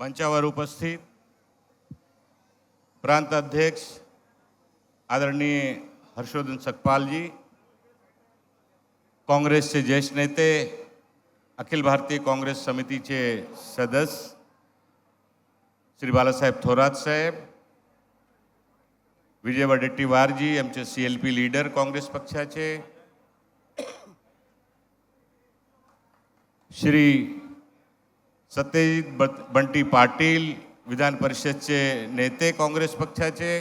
मंचावर उपस्थित प्रांत अध्यक्ष आदरणीय हर्षवर्धन सकपालजी काँग्रेसचे ज्येष्ठ नेते अखिल भारतीय काँग्रेस समितीचे सदस्य श्री बालासाहेब थोरात साहेब विजय वडेट्टीवारजी आमचे C L P leader Congress पक्षाचे श्री सत्यजित बट- बंटी पाटील विधान परिषदचे नेते काँग्रेस पक्षाचे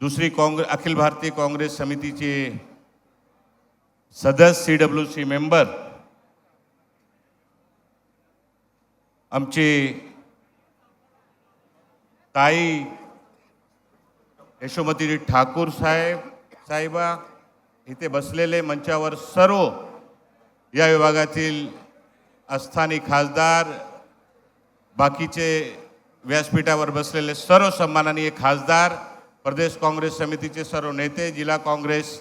दुसरी काँग्रेस अखिल भारतीय काँग्रेस समितीचे सदस्य सी डब्ल्यू सी मेंबर आमचे ताई यशोमती ठाकूर साहेब साहेबा इथे बसलेले मंचावर सर्व या विभागातील अस्थानी खासदार बाकीचे व्यासपीठावर बसलेले सर्व सन्माननीय खासदार प्रदेश काँग्रेस समितीचे सर्व नेते जिल्हा काँग्रेस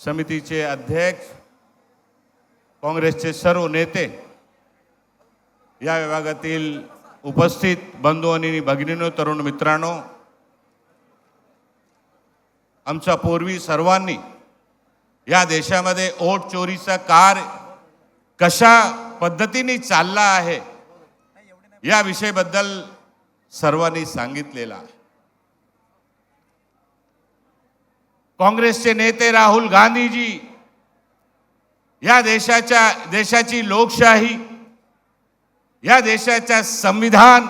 समितीचे अध्यक्ष काँग्रेसचे सर्व नेते या विभागातील उपस्थित बंधू आणि भगिनीनो तरुण मित्रांनो आमच्या पूर्वी सर्वांनी या देशामध्ये ओट चोरीचा कार कशा पद्धतीने चालला आहे. या विषयबद्दल सर्वांनी सांगितलेला आहे. काँग्रेसचे नेते राहुल गांधीजी या देशाच्या देशाची लोकशाही या देशाच्या संविधान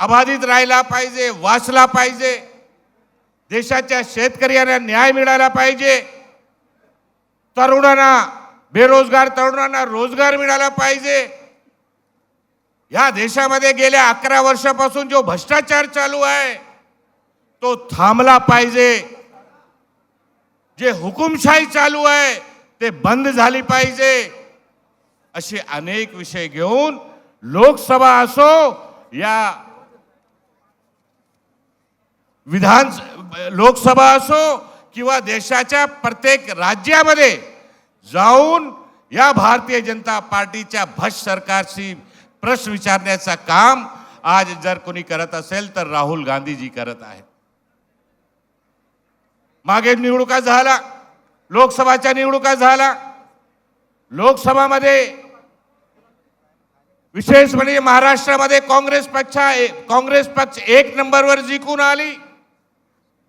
अबाधित राहिला पाहिजे वाचला पाहिजे देशाच्या शेतकऱ्यांना न्याय मिळाला पाहिजे तरुणांना बेरोजगार तरुणांना रोजगार मिळाला पाहिजे. या देशामध्ये गेल्या अकरा वर्षापासून जो भ्रष्टाचार चालू आहे तो थांबला पाहिजे. जे हुकुमशाही चालू आहे ते बंद झाली पाहिजे. असे अनेक विषय घेऊन लोकसभा असो या विधान लोकसभा असो किंवा देशाच्या प्रत्येक राज्यामध्ये जाऊन या भारतीय जनता पार्टीच्या भ्रष्ट सरकारशी प्रश्न विचारण्याचं काम आज जर कोणी करत असेल तर राहुल गांधीजी करत आहेत. मागे निवडणुका झाला लोकसभाच्या निवडणुका झाला लोकसभामध्ये विशेष म्हणजे महाराष्ट्रामध्ये काँग्रेस पक्ष काँग्रेस पक्ष एक नंबरवर जिंकून आली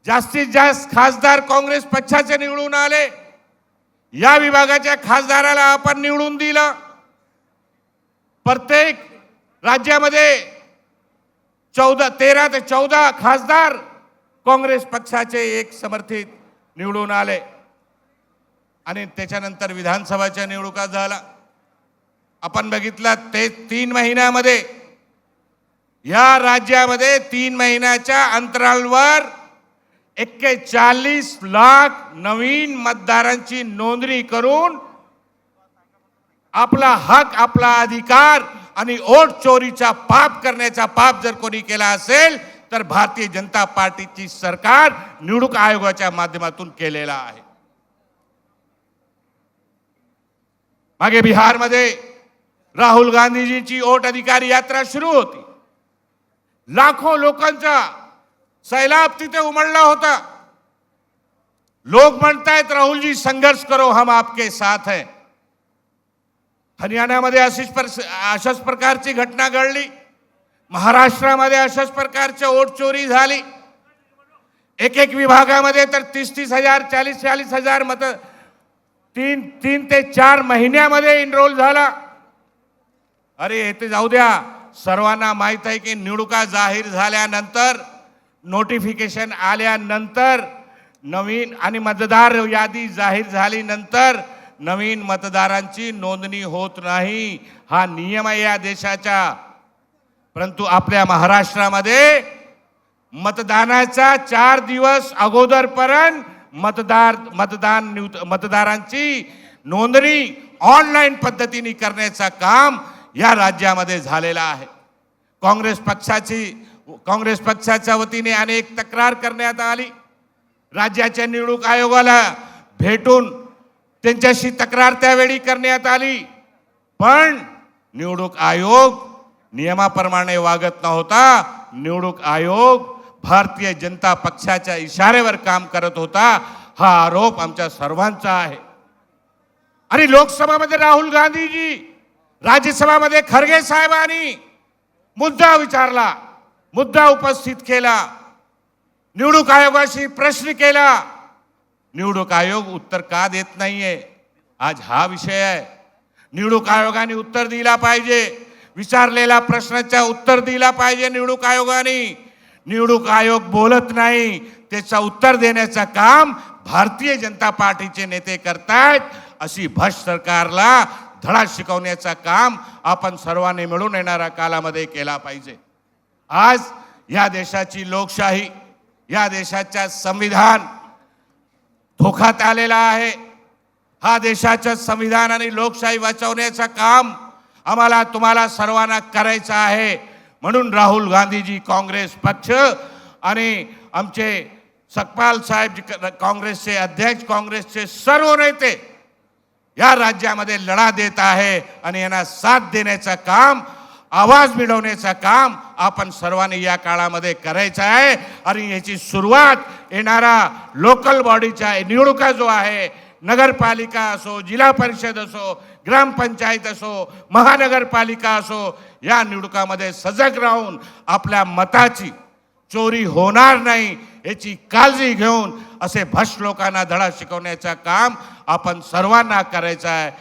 जास्तीत जास्त खासदार काँग्रेस पक्षाचे निवडून आले. या विभागाच्या खासदाराला आपण निवडून दिलं. प्रत्येक राज्यामध्ये चौदा तेरा ते चौदा खासदार काँग्रेस पक्षाचे एक समर्थित निवडून आले. आणि त्याच्यानंतर विधानसभाच्या निवडणुका झाला आपण बघितलं ते तीन महिन्यामध्ये या राज्यामध्ये तीन महिन्याच्या अंतराळवर एक्केचाळीस लाख नवीन मतदारांची नोंदणी करून आपला हक आपला अधिकार आणि ओट चोरीचा पाप करण्याचा पाप जर कोणी केला असेल तर भारतीय जनता पार्टीची सरकार निवडणूक आयोगाच्या माध्यमातून केलेला आहे. मागे बिहारमध्ये राहुल गांधीजींची ओट अधिकारी यात्रा सुरू होती. लाखो लोकांचा सैलाब तिथे उमडला होता। लोक म्हणतायत राहुलजी संघर्ष करो हम आपके साथ है। हरियाणामध्ये अशीच पर अशाच प्रकारची घटना घडली महाराष्ट्रामध्ये अशाच प्रकारच्या ओट चोरी झाली। एक एक विभागामध्ये तर तीस तीस हजार चाळीस चाळीस हजार मत तीन तीन ते चार महिन्यामध्ये इनरोल झाला। अरे हे ते जाऊ द्या सर्वांना माहीत आहे की निवडणुका जाहीर झाल्यानंतर नोटिफिकेशन आल्यानंतर नवीन आणि मतदार यादी जाहीर झाल्यानंतर नवीन मतदारांची नोंदणी होत नाही. हा नियम आहे या देशाचा. परंतु आपल्या महाराष्ट्रामध्ये मतदानाचा चार दिवस अगोदरपर्यंत मतदार मतदान मतदारांची नोंदणी ऑनलाईन पद्धतीने करण्याचं काम या राज्यामध्ये झालेलं आहे. काँग्रेस पक्षाची काँग्रेस पक्षाच्या वतीने अनेक तक्रार करण्यात आली. राज्याच्या निवडणूक आयोगाला भेटून त्यांच्याशी तक्रार त्यावेळी करण्यात आली. पण निवडणूक आयोग नियमाप्रमाणे वागत नव्हता. निवडणूक आयोग भारतीय जनता पक्षाच्या इशाऱ्यावर काम करत होता. हा आरोप आमच्या सर्वांचा आहे. आणि लोकसभामध्ये राहुल गांधीजी राज्यसभामध्ये खरगे साहेबांनी मुद्दा विचारला. मुद्दा उपस्थित केला. निवडणूक आयोगाशी प्रश्न केला. निवडणूक आयोग उत्तर का देत नाहीये? आज हा विषय आहे. निवडणूक आयोगाने उत्तर दिला पाहिजे. विचारलेल्या प्रश्नाच्या उत्तर दिला पाहिजे निवडणूक आयोगाने. निवडणूक आयोग बोलत नाही. त्याचा उत्तर देण्याचं काम भारतीय जनता पार्टीचे नेते करतायत. अशी भ्रष्ट सरकारला धडा शिकवण्याचं काम आपण सर्वांनी मिळून येणाऱ्या कालामध्ये केला पाहिजे. आज या देशाची लोकशाही या देशाच्या संविधान धोक्यात आलेला आहे. हा देशाचं संविधान आणि लोकशाही वाचवण्याचं काम आम्हाला तुम्हाला सर्वांना करायचं आहे. म्हणून राहुल गांधीजी काँग्रेस पक्ष आणि आमचे सकपाल साहेब क- काँग्रेसचे अध्यक्ष काँग्रेसचे सर्व नेते या राज्यामध्ये लढा देत आहे आणि यांना साथ देण्याचं काम आवाज मिळवण्याचं काम आपण सर्वांनी या काळामध्ये करायचं आहे. आणि याची सुरुवात येणारा लोकल बॉडीच्या निवडणुका जो आहे नगरपालिका असो जिल्हा परिषद असो ग्रामपंचायत असो महानगरपालिका असो या निवडणुकामध्ये सजग राहून आपल्या मताची चोरी होणार नाही याची काळजी घेऊन असे भ्रष्ट लोकांना धडा शिकवण्याचं काम आपण सर्वांना करायचं आहे.